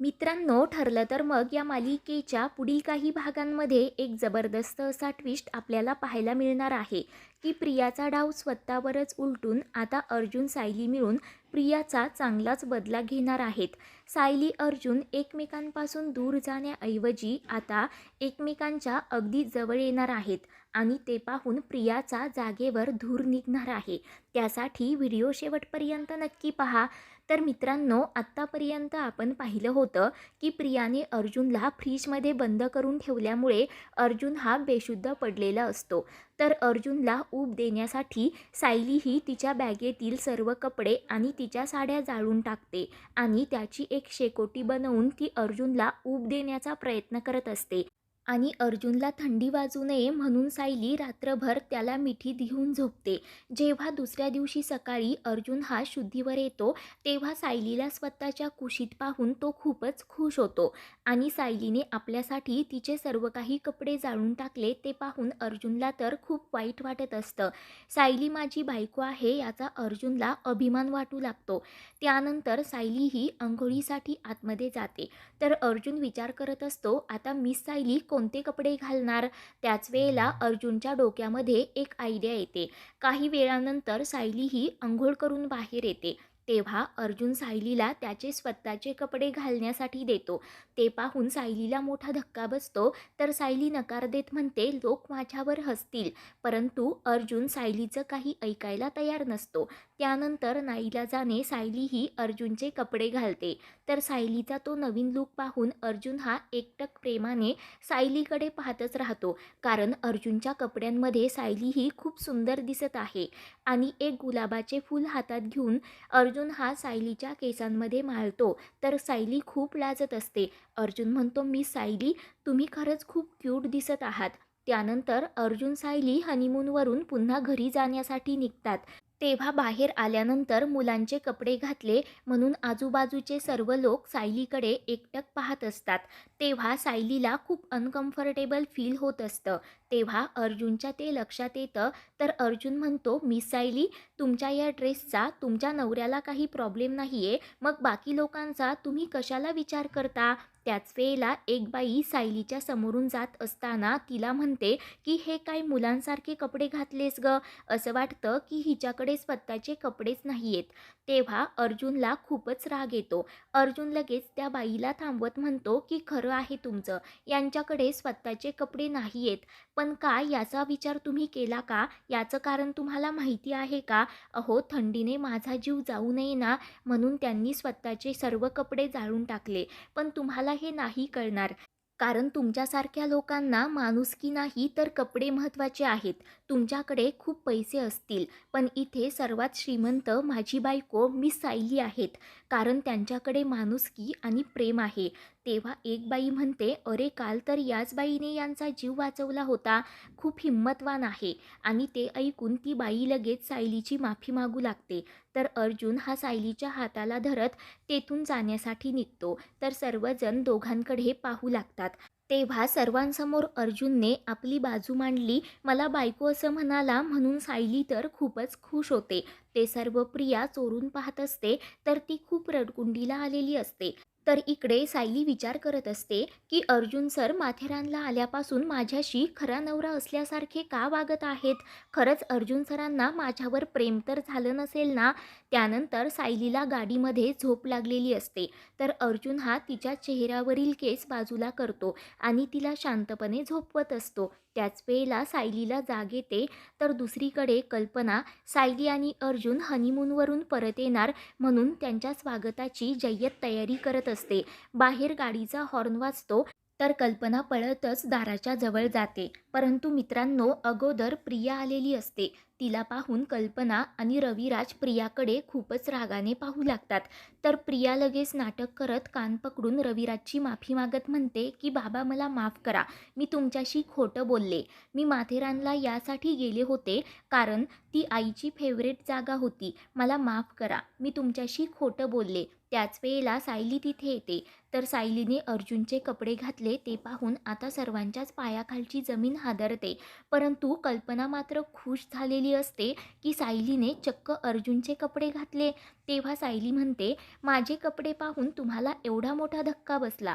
मित्रांनो ठरलं तर मग या मालिकेच्या पुढील काही भागांमध्ये एक जबरदस्त असा ट्विस्ट आपल्याला पाहायला मिळणार आहे की प्रियाचा डाव स्वतःवरच उलटून आता अर्जुन सायली मिळून प्रियाचा चांगलाच बदला घेणार आहेत. सायली अर्जुन एकमेकांपासून दूर जाण्याऐवजी आता एकमेकांच्या अगदी जवळ येणार आहेत आणि ते पाहून प्रियाचा जागेवर धूर निघणार आहे. त्यासाठी व्हिडिओ शेवटपर्यंत नक्की पहा. तर मित्रांनो आत्तापर्यंत आपण पाहिलं होतं की प्रियाने अर्जुनला फ्रीजमध्ये बंद करून ठेवल्यामुळे अर्जुन हा बेशुद्ध पडलेला असतो. तर अर्जुनला ऊब देण्यासाठी सायली ही तिच्या बॅगेतील सर्व कपडे आणि तिच्या साड्या जाळून टाकते आणि त्याची एक शेकोटी बनवून ती अर्जुनला ऊब देण्याचा प्रयत्न करत असते. आणि अर्जुनला थंडी वाजू नये म्हणून सायली रात्रभर त्याला मिठी देऊन झोपते. जेव्हा दुसऱ्या दिवशी सकाळी अर्जुन हा शुद्धीवर येतो तेव्हा सायलीला स्वतःच्या कुशीत पाहून तो खूपच खुश होतो आणि सायलीने आपल्यासाठी तिचे सर्व काही कपडे जाळून टाकले ते पाहून अर्जुनला तर खूप वाईट वाटत असतं. सायली माझी बायको आहे याचा अर्जुनला अभिमान वाटू लागतो. त्यानंतर सायली ही अंघोळीसाठी आतमध्ये जाते. तर अर्जुन विचार करत असतो आता मिस सायली कोणते कपडे घालणार? त्याच वेळेला अर्जुनच्या डोक्यामध्ये एक आयडिया येते. काही वेळानंतर सायली ही आंघोळ करून बाहेर येते. तेव्हा अर्जुन सायलीला त्याचे स्वतःचे कपडे घालण्यासाठी देतो. ते पाहून सायलीला मोठा धक्का बसतो. तर सायली नकार देत म्हणते लोक माझ्यावर हसतील. परंतु अर्जुन सायलीचं काही ऐकायला तयार नसतो. त्यानंतर नाईलाजाने सायली ही अर्जुनचे कपडे घालते. तर सायलीचा तो नवीन लूक पाहून अर्जुन हा एकटक प्रेमाने सायलीकडे पाहतच राहतो. कारण अर्जुनच्या कपड्यांमध्ये सायली ही खूप सुंदर दिसत आहे. आणि एक गुलाबाचे फूल हातात घेऊन अर्जुन हा सायलीच्या केसांमध्ये माळतो. तर सायली खूप लाजत असते. अर्जुन म्हणतो मी सायली तुम्ही खरंच खूप क्यूट दिसत आहात. त्यानंतर अर्जुन सायली हनीमूनवरून पुन्हा घरी जाण्यासाठी निघतात. तेव्हा बाहेर आल्यानंतर मुलांचे कपडे घातले म्हणून आजूबाजूचे सर्व लोक सायलीकडे एकटक पाहत असतात. तेव्हा सायलीला खूप अनकम्फर्टेबल फील होत असतं. तेव्हा अर्जुनच्या ते लक्षात येतं तर अर्जुन म्हणतो मिस सायली तुमच्या या ड्रेसचा तुमच्या नवऱ्याला काही प्रॉब्लेम नाही आहे मग बाकी लोकांचा तुम्ही कशाला विचार करता? त्याच वेळेला एक बाई सायलीच्या समोरून जात असताना तिला म्हणते की हे काय मुलांसारखे कपडे घातलेस ग? असं वाटतं की हिच्याकडे स्वतःचे कपडेच नाही आहेत तेव्हा अर्जुनला खूपच राग येतो. अर्जुन लगेच त्या बाईला थांबवत म्हणतो की खरं आहे तुमचं. यांच्याकडे स्वतःचे कपडे नाही आहेत पण काय याचा विचार तुम्ही केला का? याचं कारण तुम्हाला माहिती आहे का? अहो थंडीने माझा जीव जाऊ नये ना म्हणून त्यांनी स्वतःचे सर्व कपडे जाळून टाकले. पण तुम्हाला हे नाही कळणार. कारण तुमच्यासारख्या लोकांना माणुसकी नाही तर कपडे महत्त्वाचे आहेत. तुमच्याकडे खूप पैसे असतील. पण इथे सर्वात श्रीमंत माझी बायको मी सायली आहेत. कारण त्यांच्याकडे माणुसकी आणि प्रेम आहे. तेव्हा एक बाई म्हणते अरे काल तर याच बाईने यांचा जीव वाचवला होता. खूप हिंमतवान आहे. आणि ते ऐकून ती बाई लगेच सायलीची माफी मागू लागते. तर अर्जुन हा सायलीच्या हाताला धरत तेथून जाण्यासाठी निघतो. तर सर्वजण दोघांकडे पाहू लागतात. तेव्हा सर्वांसमोर अर्जुनने आपली बाजू मांडली. मला बायको असं म्हणाला म्हणून सायली तर खूपच खुश होते. ते सर्व प्रिया चोरून पाहत असते तर ती खूप रडकुंडीला आलेली असते. तर इकडे सायली विचार करत असते की अर्जुन सर माथेरानला आल्यापासून माझ्याशी खरा नवरा असल्यासारखे का वागत आहेत? खरंच अर्जुन सरांना माझ्यावर प्रेम तर झालं नसेल ना? त्यानंतर सायलीला गाडीमध्ये झोप लागलेली असते. तर अर्जुन हा तिच्या चेहऱ्यावरील केस बाजूला करतो आणि तिला शांतपणे झोपवत असतो. त्याच वेळेला सायलीला जाग येते तर दुसरीकडे कल्पना सायली आणि अर्जुन हनीमूनवरून परत येणार म्हणून त्यांच्या स्वागताची जय्यत तयारी करत असते. बाहेर गाडीचा हॉर्न वाजतो तर कल्पना पळतच दाराच्या जवळ जाते. परंतु मित्रांनो अगोदर प्रिया आलेली असते. तिला पाहून कल्पना आणि रविराज प्रियाकडे खूपच रागाने पाहू लागतात. तर प्रिया लगेच नाटक करत कान पकडून रविराजची माफी मागत म्हणते की बाबा मला माफ करा. मी तुमच्याशी खोटं बोलले. मी माथेरानला यासाठी गेले होते कारण ती आईची फेवरेट जागा होती. मला माफ करा. मी तुमच्याशी खोटं बोलले. त्याच वेळेला सायली तिथे येते. तर सायलीने अर्जुनचे कपडे घातले. ते पाहून आता सर्वांच्याच पायाखालची जमीन हादरते. परंतु कल्पना मात्र खुश झालेली असते की सायलीने चक्क अर्जुनचे कपडे घातले. तेव्हा सायली म्हणते माझे कपडे पाहून तुम्हाला एवढा मोठा धक्का बसला.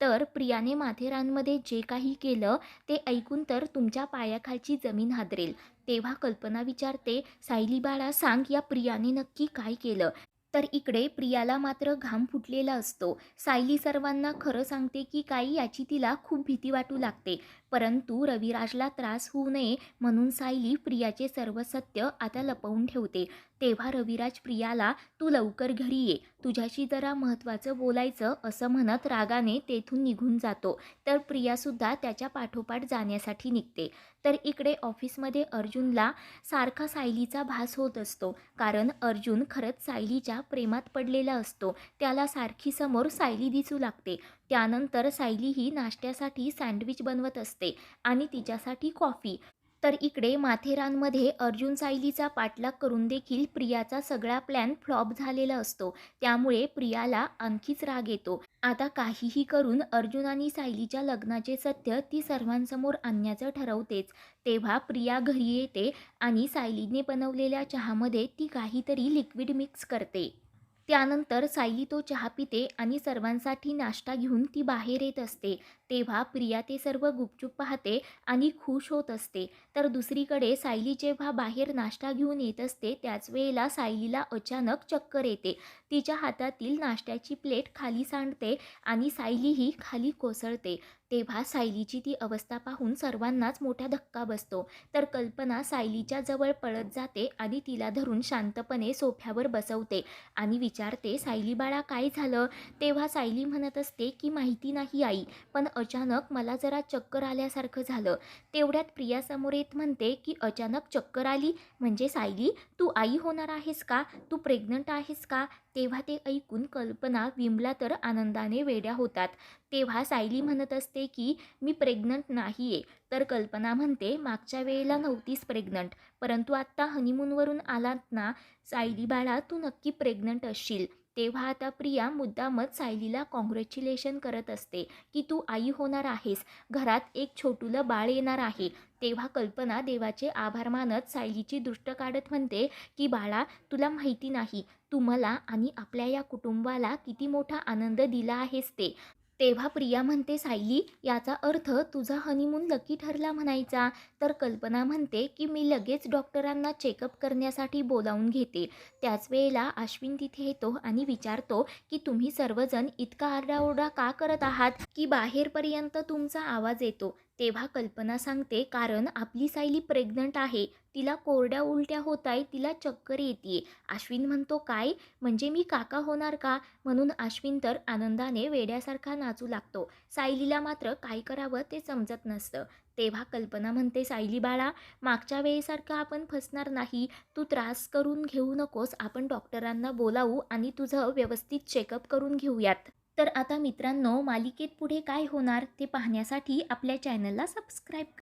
तर प्रियाने माथेरानमध्ये जे काही केलं ते ऐकून तर तुमच्या पायाखालची जमीन हादरेल तेव्हा कल्पना विचारते सायली बाळा सांग या प्रियाने नक्की काय केलं तर इकडे प्रियाला मात्र घाम फुटलेला असतो. सायली सर्वांना खरं सांगते की काही याची तिला खूप भीती वाटू लागते. परंतु रविराजला त्रास होऊ नये म्हणून सायली प्रियाचे सर्व सत्य आता लपवून ठेवते. तेव्हा रविराज प्रियाला तू लवकर घरी ये. तुझ्याशी जरा महत्त्वाचं बोलायचं असं म्हणत रागाने तेथून निघून जातो. तर प्रियासुद्धा त्याच्या पाठोपाठ जाण्यासाठी निघते. तर इकडे ऑफिसमध्ये अर्जुनला सारखा सायलीचा भास होत असतो. कारण अर्जुन खरंच सायलीच्या प्रेमात पडलेला असतो. त्याला सारखी समोर सायली दिसू लागते. त्यानंतर सायली ही नाश्त्यासाठी सँडविच बनवत असते आणि तिच्यासाठी कॉफी. तर इकडे माथेरानमध्ये अर्जुन सायलीचा पाठलाग करून देखील प्रियाचा सगळा प्लॅन फ्लॉप झालेला असतो. त्यामुळे प्रियाला आणखीच राग येतो. आता काहीही करून अर्जुन आणि सायलीच्या लग्नाचे सत्य ती सर्वांसमोर आणण्याचं ठरवतेच. तेव्हा प्रिया घरी येते आणि सायलीने बनवलेल्या चहामध्ये ती काहीतरी लिक्विड मिक्स करते. त्यानंतर साई तो चहा पिते आणि सर्वांसाठी नाश्ता घेऊन ती बाहेर येत असते. तेव्हा प्रिया ते सर्व गुपचूप पाहते आणि खुश होत असते. तर दुसरीकडे सायली जेव्हा बाहेर नाश्ता घेऊन येत असते त्याच वेळेला सायलीला अचानक चक्कर येते. तिच्या हातातील नाश्त्याची प्लेट खाली सांडते आणि सायलीही खाली कोसळते. तेव्हा सायलीची ती अवस्था पाहून सर्वांनाच मोठा धक्का बसतो. तर कल्पना सायलीच्या जवळ पळत जाते आणि तिला धरून शांतपणे सोफ्यावर बसवते आणि विचारते सायली बाळा काय झालं? तेव्हा सायली म्हणत असते की माहिती नाही आई पण अचानक मला जरा चक्कर आल्यासारखं झालं. तेवढ्यात प्रियासमोर येत म्हणते की अचानक चक्कर आली? म्हणजे सायली तू आई होणार आहेस का? तू प्रेग्नंट आहेस का? ते तेव्हा ते ऐकून कल्पना विमला तर आनंदाने वेड्या होतात. तेव्हा सायली म्हणत असते की मी प्रेग्नंट नाही आहे तर कल्पना म्हणते मागच्या वेळेला नव्हतीस प्रेग्नंट. परंतु आत्ता हनीमूनवरून आलात ना सायली बाळा तू नक्की प्रेग्नंट असशील. तेव्हा आता प्रिया मुद्दामच सायलीला कॉंग्रॅच्युलेशन करत असते की तू आई होणार आहेस. घरात एक छोटूलं बाळ येणार आहे. तेव्हा कल्पना देवाचे आभार मानत सायलीची दृष्ट काढत म्हणते की बाळा तुला माहिती नाही. तू मला आणि आपल्या या कुटुंबाला किती मोठा आनंद दिला आहेस ते. तेव्हा प्रिया म्हणते सायली याचा अर्थ तुझा हनीमून लकी ठरला म्हणायचा. तर कल्पना म्हणते की मी लगेच डॉक्टरांना चेकअप करण्यासाठी बोलावून घेते. त्याच वेळेला अश्विन तिथे येतो आणि विचारतो की तुम्ही सर्वजण इतका आरडाओरडा का करत आहात की बाहेरपर्यंत तुमचा आवाज येतो. तेव्हा कल्पना सांगते कारण आपली सायली प्रेग्नंट आहे तिला कोरड्या उलट्या होत आहे तिला चक्कर येते अश्विन म्हणतो काय? म्हणजे मी काका होणार का? म्हणून अश्विन तर आनंदाने वेड्यासारखा नाचू लागतो. सायलीला मात्र काय करावं ते समजत नसतं. तेव्हा कल्पना म्हणते सायली बाळा मागच्या वेळेसारखं आपण फसणार नाही. तू त्रास करून घेऊ नकोस. आपण डॉक्टरांना बोलावू आणि तुझं व्यवस्थित चेकअप करून घेऊयात. तर आता मित्रांनो मालिकेत पुढे काय होणार ते पाहण्यासाठी आपल्या चॅनलला सबस्क्राईब